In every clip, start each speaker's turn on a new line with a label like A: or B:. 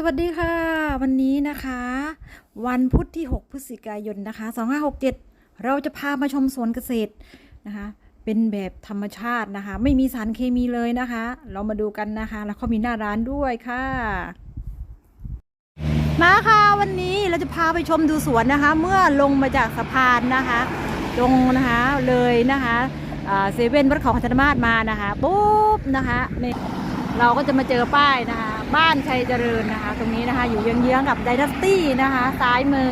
A: สวัสดีค่ะ วันนี้นะคะ วันพุธที่ 6 พฤศจิกายนนะคะ 2567 เราจะพามาชมสวนเกษตรนะคะ เป็นแบบธรรมชาตินะคะ ไม่มีสารเคมีเลยนะคะ เรามาดูกันนะคะ แล้วเขามีหน้าร้านด้วยค่ะ มาค่ะวันนี้เราจะพาไปชมดูสวนนะคะ เมื่อลงมาจากสะพานนะคะตรงนะคะเลยนะคะเซเว่นวัดเขาคันธมาศมานะคะปุ๊บนะคะนี่ เราก็จะมาเจอป้ายนะคะบ้านชัยเจริญนะคะ ตรงนี้นะคะ อยู่เยื้องๆกับไดนาสตี้นะคะซ้ายมือ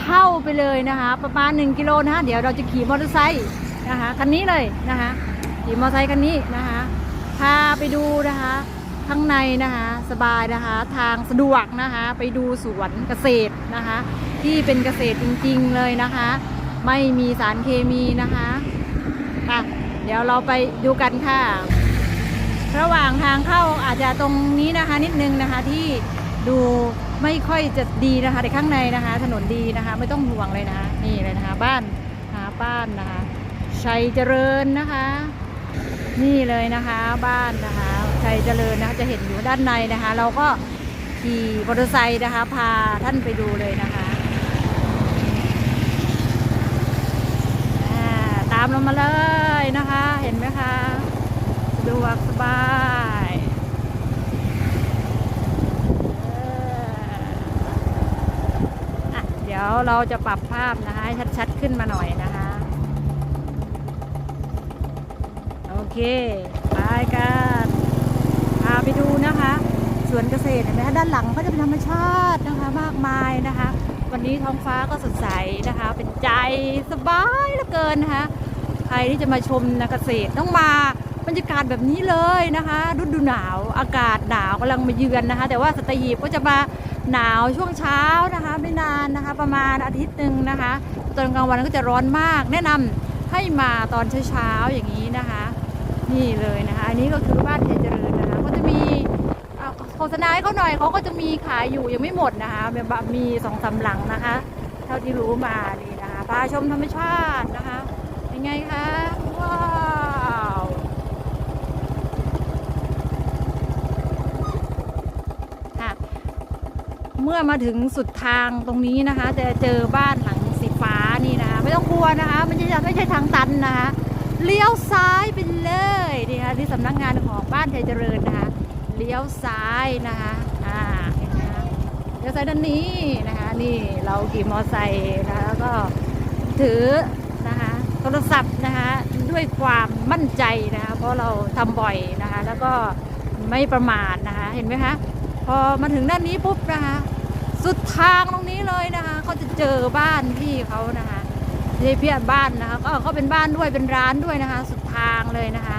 A: เข้าไปเลยนะคะ ประมาณ 1 กิโลนะคะเดี๋ยวเราจะขี่มอเตอร์ไซค์นะคะคันนี้เลยนะคะขี่มอเตอร์ไซค์คันนี้นะคะพาไปดูนะคะข้างในนะคะสบายนะคะทางสะดวกนะคะไปดูสวนเกษตรนะคะ ที่เป็นเกษตรจริงๆเลยนะคะ ไม่มีสารเคมีนะคะค่ะเดี๋ยวเราไปดูกันค่ะ ระหว่างทางเข้าอาจจะตรงนี้นะคะนิดนึงนะคะที่ดูไม่ค่อยจะดีนะคะแต่ข้างในนะคะ ถนนดีนะคะ ไม่ต้องห่วงเลยนะคะนี่เลยนะคะ บ้านหาบ้านนะคะชัยเจริญนะคะ นี่เลยนะคะบ้านนะคะชัยเจริญนะคะจะเห็นอยู่ด้านในนะคะ เราก็ขี่มอเตอร์ไซค์นะคะ พาท่านไปดูเลยนะคะตามเรามาเลยนะคะ เห็นไหมคะ ดวกสบายเอออะเดี๋ยวเราจะปรับภาพนะคะให้ชัดๆขึ้นมาหน่อยนะคะ โอเค ไปกันพาไปดูนะคะสวนเกษตรเห็นไหมคะด้านหลังก็จะเป็นธรรมชาตินะคะมากมายนะคะ วันนี้ท้องฟ้าก็สดใสนะคะ เป็นใจสบายเหลือเกินนะคะใครที่จะมาชมนะเกษตรต้องมา บรรยากาศแบบนี้เลยนะคะฤดูหนาวอากาศหนาวกำลังมาเยือนนะคะ แต่ว่าสตหีบก็จะมาหนาวช่วงเช้านะคะ ไม่นานนะคะ ประมาณอาทิตย์หนึ่งนะคะ ตอนกลางวันก็จะร้อนมาก แนะนำให้มาตอนเช้าๆอย่างนี้นะคะ นี่เลยนะคะ อันนี้ก็คือบ้านไทยเจริญนะคะ ก็จะมีโฆษณาให้เขาหน่อยเขาก็จะมีขายอยู่ยังไม่หมดนะคะแบบมีสองสามหลังนะคะ เท่าที่รู้มานี่นะคะพาชมธรรมชาตินะคะ เป็นไงคะว้าวค่ะ เมื่อมาถึงสุดทางตรงนี้นะคะ จะเจอบ้านหลังสีฟ้านี่นะคะ ไม่ต้องกลัวนะคะ มันจะไม่ใช่ทางตันนะคะเลี้ยวซ้ายไปเลยนี่ค่ะที่สำนักงานของบ้านไทยเจริญนะคะเลี้ยวซ้ายนะคะอ่าเห็นไหมคะเลี้ยวซ้ายด้านนี้นะคะ นี่เราขี่มอไซค์นะคะแล้วก็ถือนะคะโทรศัพท์นะคะด้วยความมั่นใจนะคะเพราะเราทำบ่อยนะคะ แล้วก็ไม่ประมาทนะคะเห็นไหมคะพอมาถึงด้านนี้ปุ๊บนะคะ สุดทางตรงนี้เลยนะคะก็จะเจอบ้านพี่เขานะคะใช่เพียบ้านนะคะก็ก็เป็นบ้านด้วยเป็นร้านด้วยนะคะ สุดทางเลยนะคะ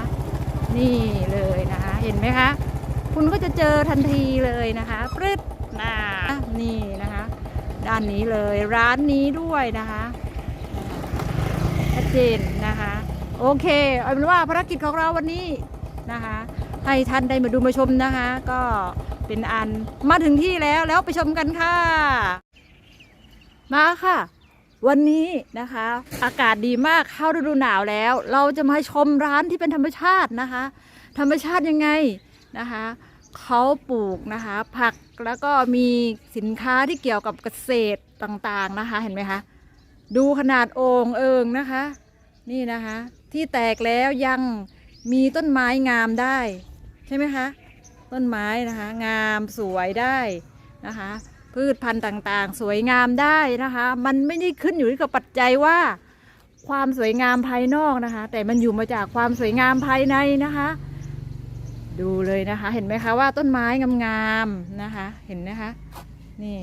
A: นี่เลยนะคะ เห็นไหมคะ คุณก็จะเจอทันทีเลยนะคะปรึดนะนี่นะคะ ด้านนี้เลยร้านนี้ด้วยนะคะชัดเจนนะคะ โอเคเอาเป็นว่าภารกิจของเราวันนี้นะคะ ให้ท่านได้มาดูมาชมนะคะ ก็ เป็นอันมาถึงที่แล้วแล้วไปชมกันค่ะ มาค่ะ วันนี้นะคะ อากาศดีมากเข้าฤดูหนาวแล้ว เราจะมาชมร้านที่เป็นธรรมชาตินะคะ ธรรมชาติยังไงนะคะเขาปลูกนะคะ ผักแล้วก็มีสินค้าที่เกี่ยวกับเกษตรต่างๆนะคะ เห็นไหมคะ ดูขนาดโอ่งเอิงนะคะ นี่นะคะ ที่แตกแล้วยังมีต้นไม้งามได้ ใช่ไหมคะ ต้นไม้นะคะ งามสวยได้นะคะ พืชพันธุ์ต่างๆ สวยงามได้นะคะ มันไม่ได้ขึ้นอยู่กับปัจจัยว่า ความสวยงามภายนอกนะคะ แต่มันอยู่มาจากความสวยงามภายในนะคะ ดูเลยนะคะ เห็นไหมคะว่าต้นไม้งามๆนะคะ เห็นนะคะ นี่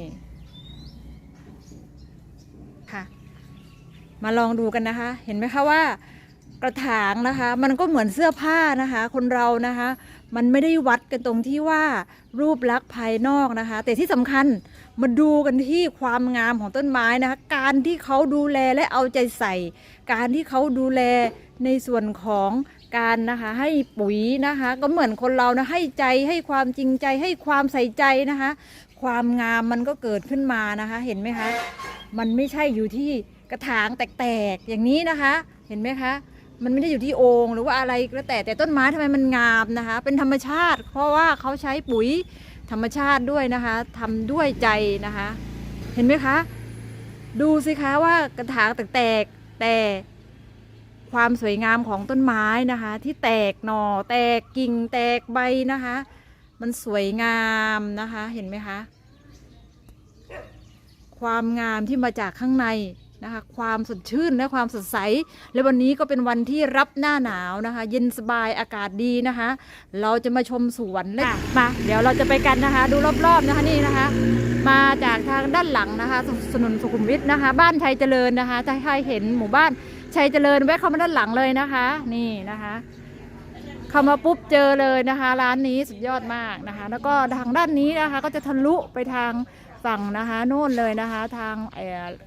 A: ค่ะ มาลองดูกันนะคะ เห็นไหมคะว่า กระถางนะคะ มันก็เหมือนเสื้อผ้านะคะ คนเรานะคะ มันไม่ได้วัดกันตรงที่ว่ารูปลักษณ์ภายนอกนะคะ แต่ที่สำคัญมาดูกันที่ความงามของต้นไม้นะคะ การที่เขาดูแลและเอาใจใส่ การที่เขาดูแลในส่วนของการนะคะ ให้ปุ๋ยนะคะ ก็เหมือนคนเรานะให้ใจให้ความจริงใจให้ความใส่ใจนะคะ ความงามมันก็เกิดขึ้นมานะคะ เห็นไหมคะ มันไม่ใช่อยู่ที่กระถางแตกๆอย่างนี้นะคะ เห็นไหมคะ มันไม่ได้อยู่ที่โอ่งหรือว่าอะไรก็แล้วแต่แต่ต้นไม้ทำไมมันงามนะคะ เป็นธรรมชาติ เพราะว่าเขาใช้ปุ๋ยธรรมชาติด้วยนะคะทำด้วยใจนะคะ เห็นไหมคะ ดูสิคะว่ากระถางแตกแต่ความสวยงามของต้นไม้นะคะ ที่แตกหน่อแตกกิ่งแตกใบนะคะ มันสวยงามนะคะเห็นไหมคะ ความงามที่มาจากข้างใน นะคะความสดชื่นและความสดใส และวันนี้ก็เป็นวันที่รับหน้าหนาวนะคะ เย็นสบายอากาศดีนะคะ เราจะมาชมสวนและมาเดี๋ยวเราจะไปกันนะคะ ดูรอบๆนะคะนี่นะคะ มาจากทางด้านหลังนะคะสสนุนสุขุมวิทนะคะ บ้านชัยเจริญนะคะจะให้เห็นหมู่บ้านชัยเจริญแวะเข้ามาด้านหลังเลยนะคะ นี่นะคะเข้ามาปุ๊บเจอเลยนะคะ ร้านนี้สุดยอดมากนะคะ แล้วก็ทางด้านนี้นะคะ ก็จะทะลุไปทาง ฝั่งนะคะโน่นเลยนะคะ ทาง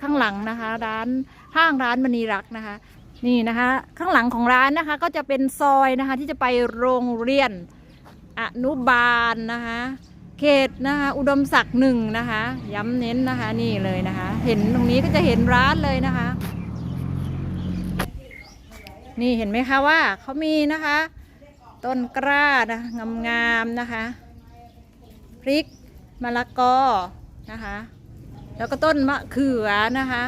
A: ข้างหลังนะคะ ร้านห้างร้านมณีรักนะคะ นี่นะคะ ข้างหลังของร้านนะคะก็จะเป็นซอยนะคะที่จะไปโรงเรียนอนุบาลนะคะ เขตนะคะอุดมศักดิ์หนึ่งนะคะ ย้ำเน้นนะคะนี่เลยนะคะ เห็นตรงนี้ก็จะเห็นร้านเลยนะคะ นี่เห็นไหมคะว่าเขามีนะคะ ต้นกล้านะงามๆนะคะ พริกมะละกอ นะคะ แล้วก็ต้นมะเขือนะคะ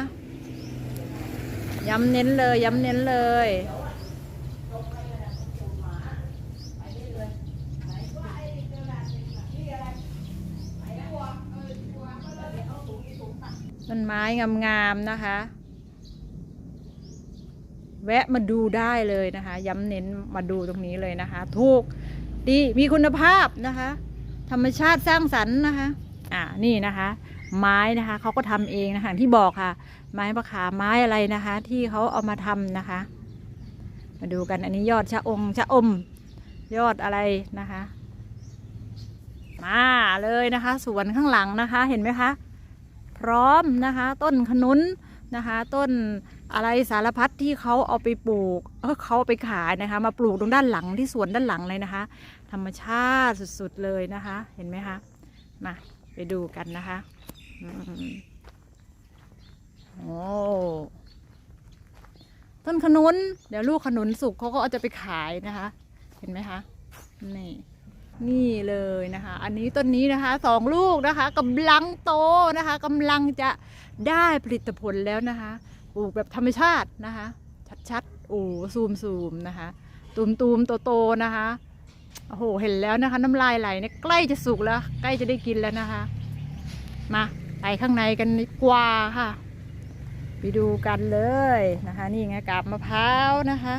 A: ย้ำเน้นเลย ย้ำเน้นเลยต้นไม้งามๆนะคะ แวะมาดูได้เลยนะคะ ย้ำเน้นมาดูตรงนี้เลยนะคะ ถูกดีมีคุณภาพนะคะ ธรรมชาติสร้างสรรค์นะคะ อ่านี่นะคะ ไม้นะคะเขาก็ทำเองนะคะอย่างที่บอกค่ะ ไม้มะขาไม้อะไรนะคะ ที่เขาเอามาทำนะคะ มาดูกันอันนี้ยอดชะองชะอม ยอดอะไรนะคะ มาเลยนะคะ สวนข้างหลังนะคะ เห็นไหมคะ พร้อมนะคะ ต้นขนุนนะคะ ต้นอะไรสารพัดที่เขาเอาไปปลูกเออเขาเอาไปขายนะคะ มาปลูกตรงด้านหลังที่สวนด้านหลังเลยนะคะ ธรรมชาติสุดๆเลยนะคะ เห็นไหมคะมา ไปดูกันนะคะโอ้ต้นขนุน เดี๋ยวลูกขนุนสุกเขาก็เอาจะไปขายนะคะ เห็นไหมคะ นี่ นี่เลยนะคะ อันนี้ต้นนี้นะคะสองลูกนะคะกำลังโตนะคะกำลังจะได้ผลิตผลแล้วนะคะปลูกแบบธรรมชาตินะคะ ชัดๆโอ้ซูมซูมนะคะ ตูมตูมโตโตๆนะคะ โอ้โห เห็นแล้วนะคะ น้ำลายไหลเนี่ยใกล้จะสุกแล้ว ใกล้จะได้กินแล้วนะคะ มาไปข้างในกันดีกว่าค่ะ ไปดูกันเลยนะคะ นี่ไงกาบมะพร้าวนะคะ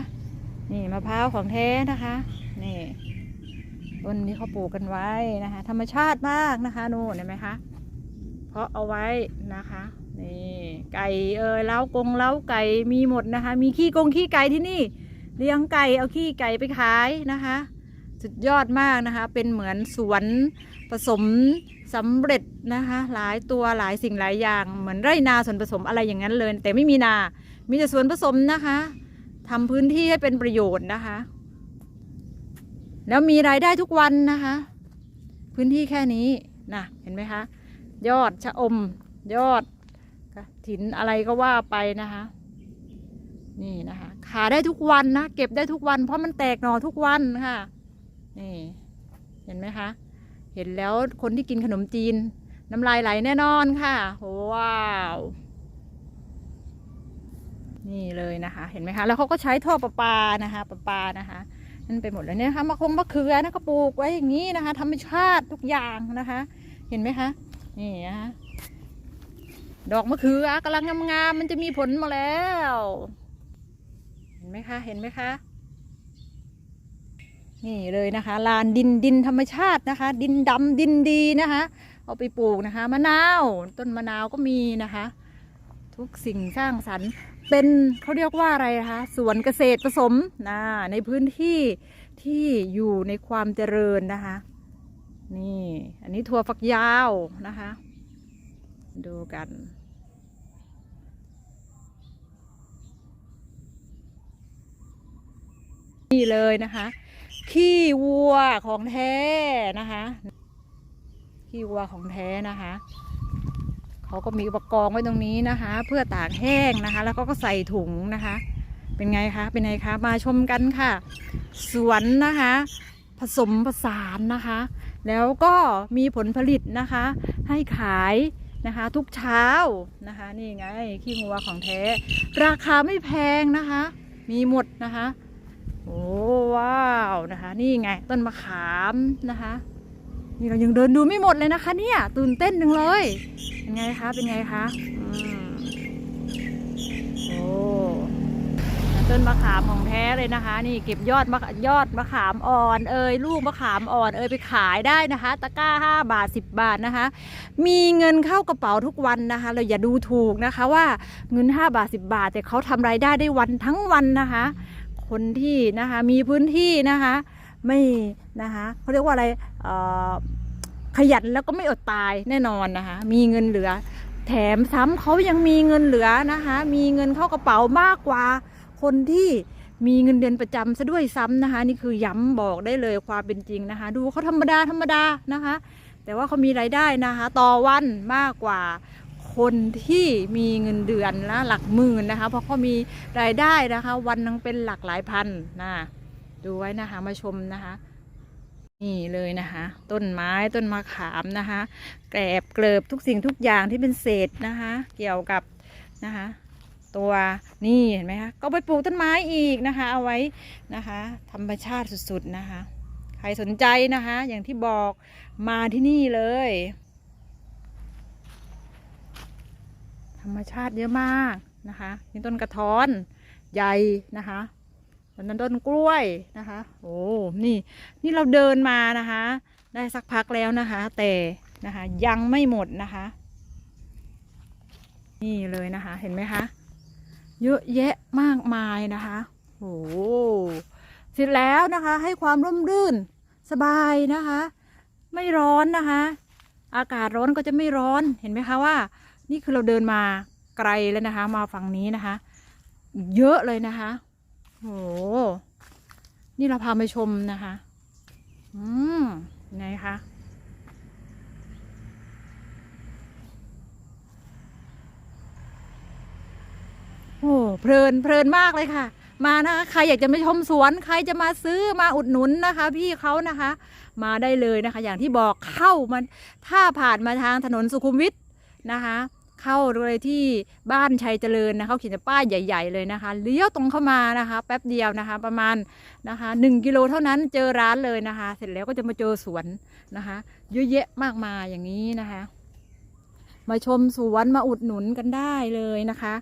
A: นี่มะพร้าวของแท้นะคะ นี่ต้นนี้เขาปลูกกันไว้นะคะ ธรรมชาติมากนะคะนู่นเห็นไหมคะเพาะเอาไว้นะคะนี่ไก่เอ่ยเล้ากงเล้าไก่มีหมดนะคะ มีขี้กงขี้ไก่ที่นี่ เลี้ยงไก่เอาขี้ไก่ไปขายนะคะ สุดยอดมากนะคะ เป็นเหมือนสวนผสมสำเร็จนะคะ หลายตัวหลายสิ่งหลายอย่าง เหมือนไร่นาส่วนผสมอะไรอย่างนั้นเลย แต่ไม่มีนา มีแต่สวนผสมนะคะทำพื้นที่ให้เป็นประโยชน์นะคะ แล้วมีรายได้ทุกวันนะคะ พื้นที่แค่นี้นะเห็นไหมคะ ยอดชะอม ยอดถินอะไรก็ว่าไปนะคะ นี่นะคะขายได้ทุกวันนะ เก็บได้ทุกวัน เพราะมันแตกหน่อทุกวันค่ะ นี่ เห็นไหมคะ เห็นแล้วคนที่กินขนมจีน น้ำลายไหลแน่นอนค่ะ ว้าว นี่เลยนะคะ เห็นไหมคะ แล้วเขาก็ใช้ท่อประปานะคะประปานะคะนั่นไปหมดเลยเนี่ยนะคะมะคงมะเขือนะก็ปลูกไว้อย่างนี้นะคะธรรมชาติทุกอย่างนะคะ เห็นไหมคะ นี่นะคะดอกมะเขือกำลังงามๆมันจะมีผลมาแล้ว เห็นไหมคะ เห็นไหมคะ นี่เลยนะคะลานดินดินธรรมชาตินะคะ ดินดำดินดีนะคะ เอาไปปลูกนะคะมะนาวต้นมะนาวก็มีนะคะ ทุกสิ่งสร้างสรรค์เป็นเขาเรียกว่าอะไรนะคะสวนเกษตรผสมนะในพื้นที่ที่อยู่ในความเจริญนะคะ นี่ อันนี้ถั่วฝักยาวนะคะ ดูกันนี่เลยนะคะ ขี้วัวของแท้นะคะขี้วัวของแท้นะคะเขาก็มีอุปกรณ์ไว้ตรงนี้นะคะ เพื่อตากแห้งนะคะ แล้วก็ก็ใส่ถุงนะคะ เป็นไงคะเป็นไงคะมาชมกันค่ะ สวนนะคะ ผสมผสานนะคะ แล้วก็มีผลผลิตนะคะ ให้ขายนะคะ ทุกเช้านะคะ นี่ไงขี้งัวของแท้ ราคาไม่แพงนะคะ มีหมดนะคะ โอ้ว้าวนะคะ นี่ไงต้นมะขามนะคะ นี่เรายังเดินดูไม่หมดเลยนะคะเนี่ยตื่นเต้นจังเลย เป็นไงคะเป็นไงคะอโอ้ต้นมะขามของแท้เลยนะคะ นี่เก็บยอดมะยอดมะขามอ่อนเอ่ยลูกมะขามอ่อนเอ่ยไปขายได้นะคะ ตะกร้าห้าบาทสิบบาทนะคะ มีเงินเข้ากระเป๋าทุกวันนะคะเราอย่าดูถูกนะคะว่าเงิน 5 บาท 10 บาท แต่เขาทำรายได้ได้วันทั้งวันนะคะ คนที่นะคะมีพื้นที่นะคะไม่นะคะเขาเรียกว่าอะไรขยันแล้วก็ไม่อดตายแน่นอนนะคะ มีเงินเหลือ แถมซ้ำเขายังมีเงินเหลือนะคะ มีเงินเข้ากระเป๋ามากกว่าคนที่มีเงินเดือนประจำซะด้วยซ้ำนะคะ นี่คือย้ำบอกได้เลยความเป็นจริงนะคะ ดูเขาธรรมดาธรรมดานะคะ แต่ว่าเขามีรายได้นะคะ ต่อวันมากกว่า คนที่มีเงินเดือนละหลักหมื่นนะคะ เพราะเขามีรายได้นะคะ วันนึงเป็นหลักหลายพันนะดูไว้นะคะมาชมนะคะ นี่เลยนะคะ ต้นไม้ต้นมะขามนะคะแกลบเกลิบทุกสิ่งทุกอย่างที่เป็นเศษนะคะ เกี่ยวกับนะคะตัวนี่เห็นไหมคะก็ไปปลูกต้นไม้อีกนะคะ เอาไว้นะคะธรรมชาติสุดๆนะคะ ใครสนใจนะคะ อย่างที่บอกมาที่นี่เลย ธรรมชาติเยอะมากนะคะมีต้นกระท้อนใหญ่นะคะต้นนั้นต้นกล้วยนะคะโอ้นี่นี่เราเดินมานะคะ ได้สักพักแล้วนะคะ แต่นะคะยังไม่หมดนะคะ นี่เลยนะคะเห็นไหมคะเยอะแยะมากมายนะคะโอ้เสร็จแล้วนะคะให้ความร่มรื่นสบายนะคะ ไม่ร้อนนะคะ อากาศร้อนก็จะไม่ร้อนเห็นไหมคะว่า นี่คือเราเดินมาไกลแล้วนะคะ มาฝั่งนี้นะคะ เยอะเลยนะคะโอ้นี่เราพามาชมนะคะ อืมไงคะโอ้เพลินเพลินมากเลยค่ะ มานะคะใครอยากจะมาชมสวนใครจะมาซื้อมาอุดหนุนนะคะ พี่เขานะคะ มาได้เลยนะคะ อย่างที่บอกเข้ามันถ้าผ่านมาทางถนนสุขุมวิทนะคะ เข้าเลยที่บ้านชัยเจริญนะเขาเขียนป้ายใหญ่ ๆ เลยนะคะเลี้ยวตรงเข้ามานะคะ แป๊บเดียวนะคะ ประมาณนะคะหนึ่งกิโลเท่านั้นเจอร้านเลยนะคะ เสร็จแล้วก็จะมาเจอสวนนะคะ เยอะแยะมากมายอย่างนี้นะคะ มาชมสวนมาอุดหนุนกันได้เลยนะคะ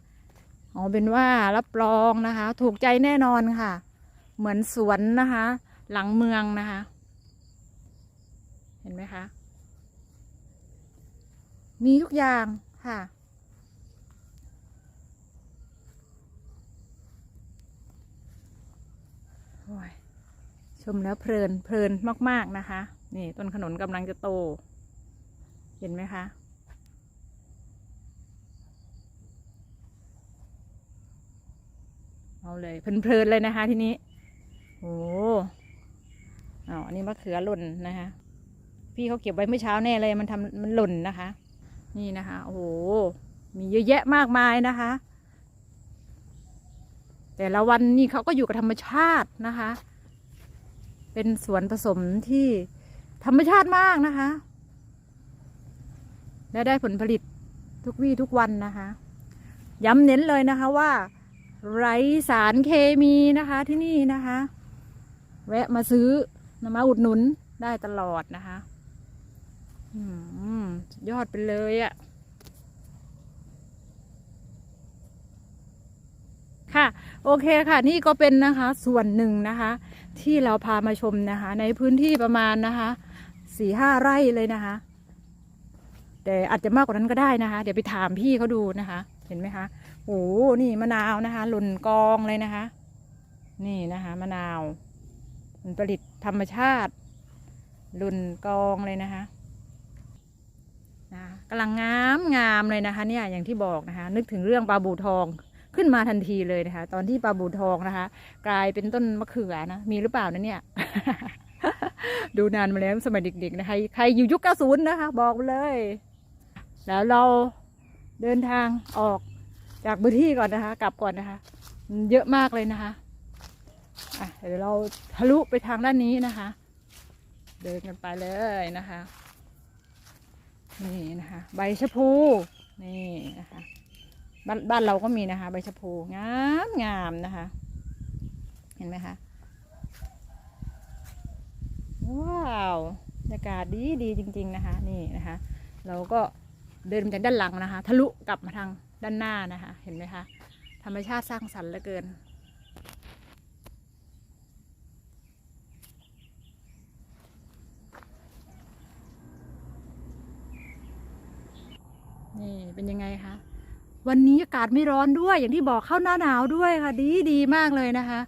A: เอาเป็นว่ารับรองนะคะ ถูกใจแน่นอนค่ะ เหมือนสวนนะคะ หลังเมืองนะคะ เห็นไหมคะมีทุกอย่าง ค่ะ ชมแล้วเพลินเพลินมาก ๆ นะคะ นี่ ต้นขนุนกำลังจะโต เห็นไหมคะเอาเลยเพลินๆเลยนะคะทีนี้โอ้อ๋ออันนี้มะเขือหล่นนะคะ พี่เขาเก็บไว้เมื่อเช้าแน่เลยมันทำมันหล่นนะคะ นี่นะคะโอ้โหมีเยอะแยะมากมายนะคะ แต่ละวันนี่เขาก็อยู่กับธรรมชาตินะคะ เป็นสวนผสมที่ธรรมชาติมากนะคะ และได้ผลผลิตทุกวี่ทุกวันนะคะ ย้ำเน้นเลยนะคะว่า ไร้สารเคมีนะคะที่นี่นะคะ แวะมาซื้อมาอุดหนุนได้ตลอดนะคะ ยอดไปเลยอะ่ะ ค่ะ โอเคค่ะ นี่ก็เป็นนะคะ ส่วนหนึ่งนะคะ ที่เราพามาชมนะคะ ในพื้นที่ประมาณนะคะสี่ห้าไร่เลยนะคะ แต่อาจจะมากกว่านั้นก็ได้นะคะ เดี๋ยวไปถามพี่เขาดูนะคะ เห็นไหมคะโอ้นี่มะนาวนะคะ หล่นกองเลยนะคะ นี่นะคะมะนาวผลผลิตธรรมชาติหล่นกองเลยนะคะนะ กำลังงามงามเลยนะคะเนี่ยอย่างที่บอกนะคะ นึกถึงเรื่องปลาบูทองขึ้นมาทันทีเลยนะคะ ตอนที่ปลาบูทองนะคะ กลายเป็นต้นมะเขือนะมีหรือเปล่านะเนี่ย ดูนานมาแล้วสมัยเด็กๆนะคะใครอยู่ยุค 90 นะคะ บอกเลย แล้วเราเดินทางออกจากพื้นที่ก่อนนะคะ กลับก่อนนะคะ เยอะมากเลยนะคะะเดี๋ยวเราทะลุไปทางด้านนี้นะคะ เดินกันไปเลยนะคะ นี่นะคะ ใบชะพูนี่นะคะบ้านบ้านเราก็มีนะคะ ใบชะพูงามงามนะคะ เห็นไหมคะว้าวบรรยากาศดีดีจริง ๆนะคะ นี่นะคะ เราก็เดินมาจากด้านหลังนะคะ ทะลุกลับมาทางด้านหน้านะคะ เห็นไหมคะธรรมชาติสร้างสรรค์เหลือเกิน นี่เป็นยังไงคะวันนี้อากาศไม่ร้อนด้วย อย่างที่บอกเข้าหน้าหนาวด้วยค่ะ ดีดีมากเลยนะคะ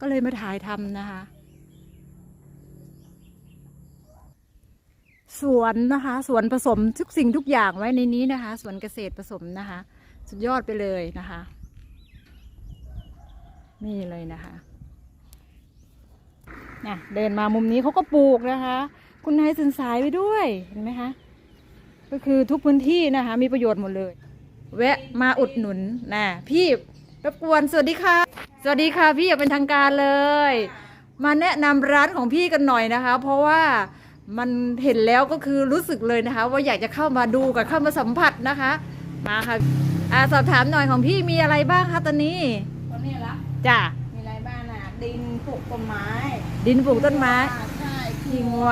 A: ก็เลยมาถ่ายทำนะคะ สวนนะคะสวนผสมทุกสิ่งทุกอย่างไว้ในนี้นะคะสวนเกษตรผสมนะคะ สุดยอดไปเลยนะคะ นี่เลยนะคะนะเดินมามุมนี้เขาก็ปลูกนะคะ คุณนายสินสายไปด้วยเห็นไหมคะ ก็คือทุกพื้นที่นะคะ มีประโยชน์หมดเลย แวะมาอุดหนุนนะพี่รบกวนสวัสดีค่ะ สวัสดีค่ะพี่อย่างเป็นทางการเลย มาแนะนำร้านของพี่กันหน่อยนะคะ เพราะว่ามันเห็นแล้วก็คือรู้สึกเลยนะคะ ว่าอยากจะเข้ามาดูกับเข้ามาสัมผัสนะคะ มาค่ะอ่าสอบถามหน่อยของพี่มีอะไรบ้างคะตอนนี้
B: ตอนนี้ละ
A: จ้ะ
B: มีอะไรบ้างน่ะดินปลูกต้นไม้
A: ดินปลูกต้นไม้
B: ใช่
A: ขี้งัว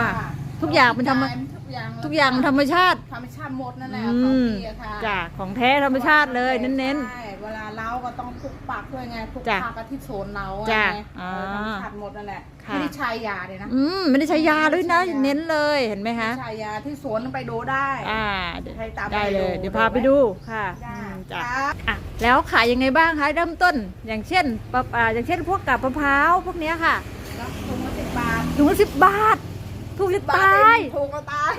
A: ทุกอย่างเป็นธรรม
B: ทุก อย่าง
A: ทุกอย่างธรรมชาติ
B: ธรรมชาติหมดนั่นแหละ
A: อื
B: ของ
A: ม
B: พี่อะค่ะ
A: จ้ะของแท้ธรรมชาติเลยเน้น
B: ใช่เวลาเล้าก็ต้องปลูกปักด้วยไงปลูก
A: จ้ะ
B: ผักกับที่สวนเรา
A: จ้ะ
B: ไง
A: อ่า
B: เออธรรมชาติหมดนั่นแหละ
A: ค่ะ
B: ไม่ได้ใช้ยาเลยนะ
A: ๆอืมไม่ได้ใช้ยาด้วยนะ
B: ไม่ได้ใช้ยา
A: เน้นเลยเห็นไหมคะ
B: ใช้ยาที่สวนไปดูได้
A: อ่าเดี๋ยว
B: ให้ตาม
A: ได้เลย
B: ไปดู
A: เดี๋ยวพาไปดูค่ะ
B: จ้ะ
A: อืมจ้ะ
B: ครับ
A: อะแล้วขายยังไงบ้างคะเริ่มต้น อย่างเช่นปะอ่าอย่างเช่นพวกกับมะพร้าวพวกเนี้ยค่ะ
B: แล้วถุงละสิบบาท
A: ถุงละสิบบาท ถูกจะ
B: บาท
A: ตาย
B: เองถูกก็ตาย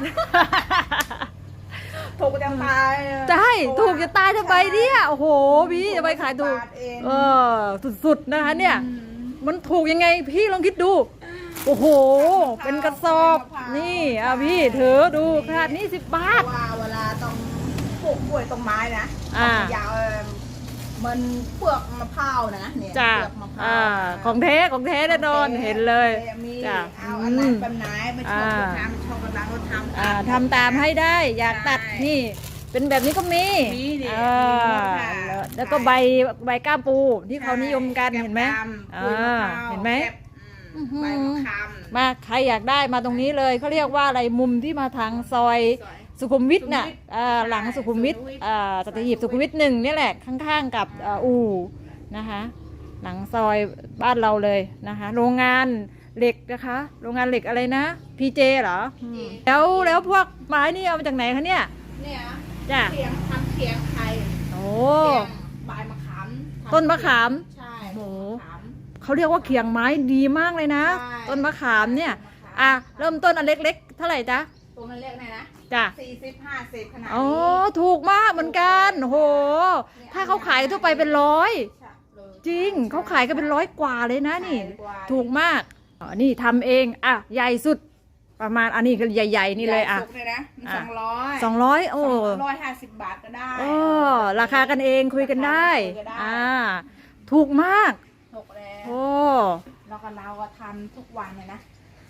B: ถูกก็จะตาย
A: ใช่ถูกจะตายทำไมเนี่ยโอ้โหพี่จะไปขายถูก
B: บาทเอง
A: เออสุดๆนะคะเนี่ย
B: อืม
A: มันถูกยังไงพี่ลองคิดดู โอ้โห เป็นกระสอบ
B: มะพร้าว
A: นี่อะพี่ถือดูขนาดนี้สิบบา
B: เพ
A: ท
B: ราะว่าเวลาต้องปลูกกล้วยต้นไม้นะ
A: อ่า
B: ต้องยาวเออ มันเปลือกมะพร้าวนะเนี่ย
A: จ้ะ
B: เปลือกมะพร้าว
A: อ่าของแท้ของแท้แน่นอนเห็นเลย
B: มี
A: จ้ะ
B: เอาอันไหน
A: อืม
B: แบบไหนไม่ชอบก็
A: อ่า
B: ทำชอบก็ทำก็ทำ
A: อ่าทำตามให้ได้อยากตัด
B: ใช่
A: นี่ เป็นแบบนี้ก็มี
B: มีดิ
A: อ่า
B: มีหมดค่ะ
A: แล้วแล้วก็ใบใบก้ามปูที่เขานิยมกันเห็นไหม
B: แกบดำกล้วยมะพร้าว
A: อ่าเห็นไหม
B: แกบอืม
A: อื้อหือ
B: ใบมะขาม
A: มาใครอยากได้มาตรงนี้เลยเขาเรียกว่าอะไรมุมที่มาทางซอย
B: สวย
A: สุขุมวิทน่ะ
B: สุขุมวิท
A: อ่าหลังสุขุมวิท
B: สุขุมวิท
A: อ่าสัตหีบสุขุมวิทหนึ่งนี่แหละข้างๆกับอ่าอู่นะคะ หลังซอยบ้านเราเลยนะคะ โรงงานเหล็กนะคะ โรงงานเหล็กอะไรนะพีเจเหรออืมแล้วแล้วพวกไม้นี่เอามาจากไหนคะเนี่ย
B: เนี่ย
A: จ้ะ
B: เขียงทำเขียงไทย
A: โอ้
B: เขียงใบมะขามทำ
A: ต้นมะขาม
B: ใช่
A: โอ้โห
B: ต้นมะขาม
A: เขาเรียกว่าเขียงไม้ดีมากเลยนะ
B: ใช่
A: ต้นมะขามเนี่ย
B: ต้นมะขาม
A: อะเริ่มต้นอันเล็กๆ เท่าไหร่จ๊ะ
B: ตัวมันเล็กหน่อยนะ
A: จ้ะ
B: สี่สิบห้าสิบขนาด
A: อ๋อ
B: นี้
A: ถูกมากเหมือนกันโอ้โห ถ้าเขาขายทั่วไปเป็นร้อย
B: ใช่เลย
A: จริงเขาขายกันเป็นร้อยกว่าเลยนะนี่
B: ใช่ว่า
A: ถูกมากอ๋อนี่ทำเองอะใหญ่สุด ประมาณอันนี้ก็ใหญ่ๆนี่เลยอะ
B: ใหญ่สุดเลยนะ
A: อะ
B: สองร้อย
A: สองร้อยโอ้
B: ร้อยห้าสิบบาทก็ได้
A: โอ้ราคากันเองคุยกันได้
B: คุยกันได้
A: อ่า ถูกมาก
B: ถูกแล้ว
A: โอ้
B: แล้วก็เราก็ทำทุกวันเลยนะ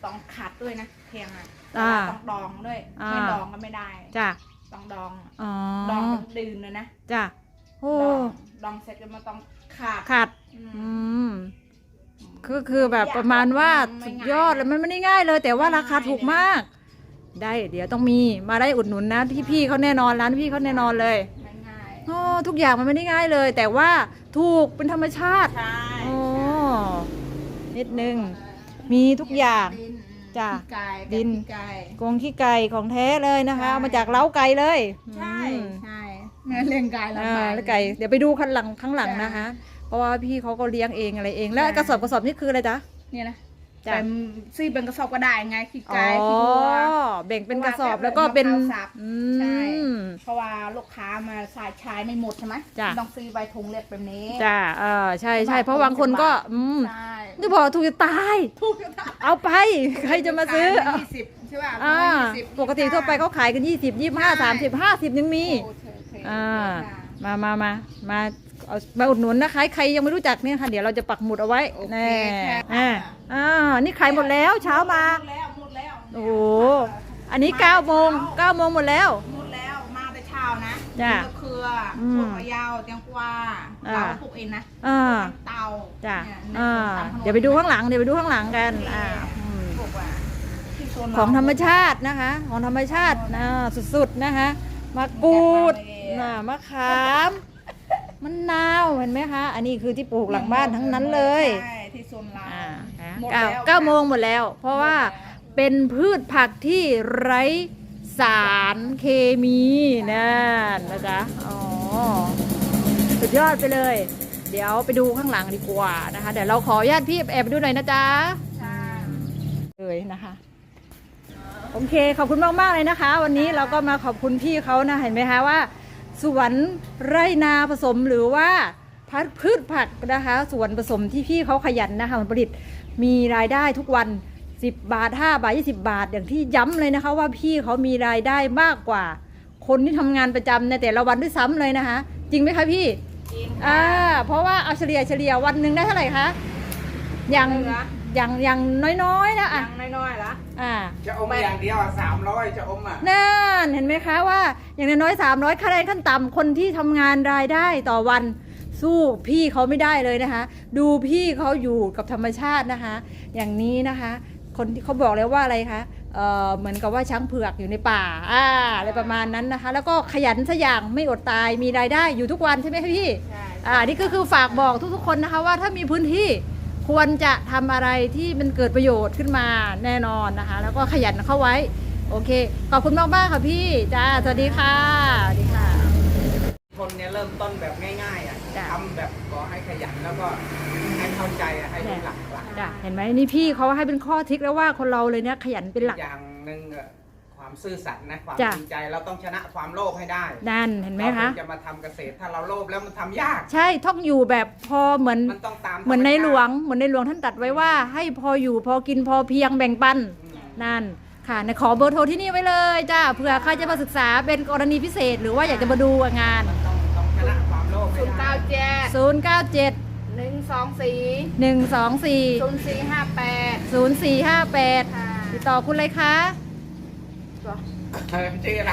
B: ต้องขัดด้วยนะเพียงอะ
A: อ่า
B: ต้องดองด้วย
A: อ่า
B: ไม่ดองก็ไม่ได้
A: จ้ะ
B: ต้องดอง
A: อ๋อ
B: ดองมันดื่มเลยนะ
A: จ้ะโอ้
B: ดองดองเสร็จก็มาต้องขัด
A: ขัด
B: อืม
A: อืมก็คือแบบประมาณว่าสุดยอดเลยมันไม่ได้ง่ายเลย แต่ว่าราคาถูกมาก ได้เดี๋ยวต้องมีมาได้อุดหนุนนะที่พี่เขาแน่นอนร้านพี่เขาแน่นอนเลย
B: ไม่ง่าย
A: โอ้ทุกอย่างมันไม่ได้ง่ายเลย แต่ว่าถูกเป็นธรรมชาติ
B: ใช่
A: โอ้นิดนึงมีทุกอย่าง
B: ดิน
A: จ้ะ
B: ขี้ไก่
A: ดิน
B: ขี้ไก่
A: กรงขี้ไก่ของแท้เลยนะคะ
B: ใช่
A: เอามาจากเล้าไก่เลย
B: ใช่
A: อืม
B: ใช่เนื้อเลี้ยงไก่ลำ
A: อ่า
B: บาก
A: แล้วไก่เดี๋ยวไปดูข้างหลังข้างหลัง
B: จ้ะ
A: นะคะ เพราะว่าพี่เขาก็เลี้ยงเองอะไรเองแล้ว
B: ใช่
A: กระสอบกระสอบนี่คืออะไรจ๊ะ
B: เนี่ยนะ
A: จ้ะ
B: เป็นซี่เป็นกระสอบก็ได้ไงขี้
A: อ๋อ
B: ไก่ขี้วัว
A: แบ่งเป็นกระสอบ
B: เพราะว่า
A: แล้วก็เป็น
B: มะพร้าวสับ
A: อื
B: ใช่
A: ม
B: เพราะว่าลูกค้ามาสายชายไม่หมดใช่ไหม
A: จ้ะ
B: ต้องซื้อใบถุงเล็กแบบนี้
A: จ้าเออใช่ใช่
B: บาท
A: เพราะบางคนก็อืม
B: ใช่
A: จะบอกถูกจะตาย
B: ถูกจะตาย
A: เอาไป ใครจะมาซื้อ
B: ยี่สิบใช่ป่ะ
A: อ่า
B: ยี่สิบ
A: ปกติทั่วไปเขาขายกันยี่สิบยี่ห้าสามสิบห้าสิบยังมี
B: โอเคโอเค
A: อ่า
B: ค่ะ
A: มามามามาเอามาอุดหนุนนะคะใครยังไม่รู้จักเนี่ยค่ะเดี๋ยวเราจะปักหมุดเอาไว้
B: โอเค
A: แน่
B: ค่ะ
A: อ่าอ่านี่ขายหมดแล้วเช้ามา
B: หมดแล้วหมดแล้ว
A: โอ้โหอันนี้เก้าโมงเก้าโมงหมดแล้ว
B: หมดแล้วมาแต่เช้านะ
A: จ้ะ
B: มะเขืออ
A: ม
B: ถั่วฝักยาวแตงกวา
A: อ่า
B: เราปลูกเองนะ
A: อ่า
B: เตา
A: จ้ะ
B: เนี่ย
A: อ่า
B: ตามถนน
A: เดี๋ยวไปดูข้างหลังเดี๋ยวไปดูข้างหลังกันอ่าอืม
B: ปลูกอะที่โซนเข
A: องธรรมชาตินะคะ ของธรรมชาตินะสุดๆนะคะมะกรูดน่ะมะขามมะนาวเห็นไหมคะ อันนี้คือที่ปลูกหลังบ้านทั้งนั้นเลย
B: ใช่ที่โซนเรา
A: อ่านะ
B: หมด
A: เก้า
B: แล้ว
A: เก้าโมงหมดแล้ว เพราะว่า
B: หมดแล้ว
A: เป็นพืชผักที่ไร้ สารเคมีนั่นนะจ๊ะอ๋อสุดยอดไปเลย เดี๋ยวไปดูข้างหลังดีกว่านะคะ เดี๋ยวเราขออนุญาตพี่แอบไปดูหน่อยนะจ๊ะ
B: ใช่
A: เลยนะคะโอเคขอบคุณมากๆเลยนะคะ วันนี้เราก็มาขอบคุณพี่เขานะเห็นไหมคะว่า สวนไร่นาผสมหรือว่าพัดพืชผักนะคะสวนผสมที่พี่เขาขยันนะคะผลผลิตมีรายได้ทุกวัน 10 บาท 5 บาท 20 บาท อย่างที่ย้ำเลยนะคะว่าพี่เขามีรายได้มากกว่า คนที่ทำงานประจำในแต่ละวันด้วยซ้ำเลยนะคะ จริงไหมคะพี่
B: จริง
A: อ่า เพราะว่าเอาเฉลี่ยเฉลี่ยวันหนึ่งได้เท่าไหร่คะ อย่าง
B: เหลือ
A: อย่างอย่างน้อยๆนะอะ
B: ยังน้อยๆละ
A: อ่า
C: จะอมอย่างเดียวสามร้อยจะอมอะ
A: นั่นเห็นไหมคะว่าอย่างน้อยๆสามร้อยคะแนนขั้นต่ำคนที่ทำงานรายได้ต่อวันสู้พี่เขาไม่ได้เลยนะคะ ดูพี่เขาอยู่กับธรรมชาตินะคะ อย่างนี้นะคะ คนที่เขาบอกเลยว่าอะไรคะเอ่อเหมือนกับว่าช้างเผือกอยู่ในป่าอ่าอะไรประมาณนั้นนะคะ แล้วก็ขยันสักอย่างไม่อดตายมีรายได้อยู่ทุกวันใช่ไหมคะพี่
B: ใช่
A: อ่านี่ก็คือฝากบอกทุกๆคนนะคะว่าถ้ามีพื้นที่ควรจะทำอะไรที่มันเกิดประโยชน์ขึ้นมาแน่นอนนะคะ แล้วก็ขยันเข้าไว้ โอเค ขอบคุณมากมากๆค่ะพี่จ้าสวัสดีค่ะสวัสดีค่ะ
C: คนเนี่ยเริ่มต้นแบบง่ายๆอะ
A: จ้ะ
C: ทำแบบขอให้ขยันแล้วก็ให้เข้าใจอะให้รู้หลักหลัก
A: จ้ะเห็นไหมนี่พี่เขาให้เป็นข้อทิกแล้วว่าคนเราเลยเนี่ยขยันเป็นหลัก
C: อย่างหนึ่งอะความซื่อสัตย์นะความ
A: จ้ะ
C: จริงใจเราต้องชนะความโลภให้ได้
A: นั่นเห็นไหม
C: เรา
A: คะ
C: ถึงจะมาทำเกษตรถ้าเราโลภแล้วมันทำยาก
A: ใช่ท่องอยู่แบบพอเหมือน
C: มันต้องตาม
A: เหมือนในหลวง
C: ธรรมชาติ
A: เหมือนในหลวงท่านตรัดไว้ว่า ให้พออยู่พอกินพอเพียงแบ่งปัน
C: อืม
A: นั่น ค่ะขอเบอร์โทรที่นี่ไว้เลยจ้าเผื่อใครจะมาศึกษาเป็นกรณีพิเศษ หรือว่าอยากจะมาดูงาน
C: มันต้องต้องชนะความโลภให้
B: ศูนย์
C: ได้
B: เก้าเจ็ด
A: 097
B: หนึ่งสองสี่
A: 1 2
B: ศูนย์สี่ห้าแปด
A: 0458
B: ค่ะ
A: ติดต่อคุณเลยคะ
C: เออชื่ออะไร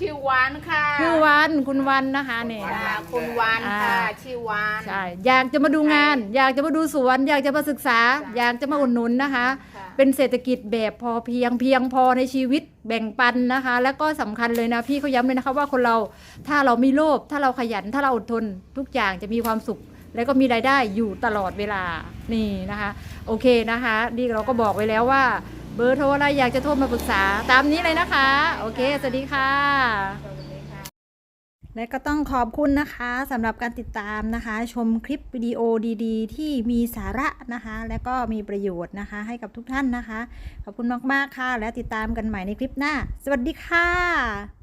B: ชื่อวานค่ะ
A: คือวันคุณวันนะคะเนี่ย
B: ค่ะคุณวานค่ะ
A: อ่า
B: ชื่อวาน
A: ใช่ อยากจะมาดูงาน อยากจะมาดูสวน อยากจะมาศึกษา อยากจะมาอุดหนุนนะคะ
B: ค่ะ
A: เป็นเศรษฐกิจแบบพอเพียงเพียงพอในชีวิตแบ่งปันนะคะ แล้วก็สำคัญเลยนะพี่เขาย้ำเลยนะคะว่าคนเราถ้าเราไม่โลภถ้าเราขยันถ้าเราอดทนทุกอย่างจะมีความสุข แล้วก็มีรายได้อยู่ตลอดเวลานี่นะคะ โอเคนะคะนี่เราก็บอกไว้แล้วว่า เบอร์โทรอะไรอยากจะโทรมาปรึกษาตามนี้เลยนะคะ โอเคสวัสดีค่ะ และก็ต้องขอบคุณนะคะสำหรับการติดตามนะคะ ชมคลิปวิดีโอดีๆ ที่มีสาระนะคะ และก็มีประโยชน์นะคะ ให้กับทุกท่านนะคะ ขอบคุณมากๆค่ะ แล้วติดตามกันใหม่ในคลิปหน้า สวัสดีค่ะ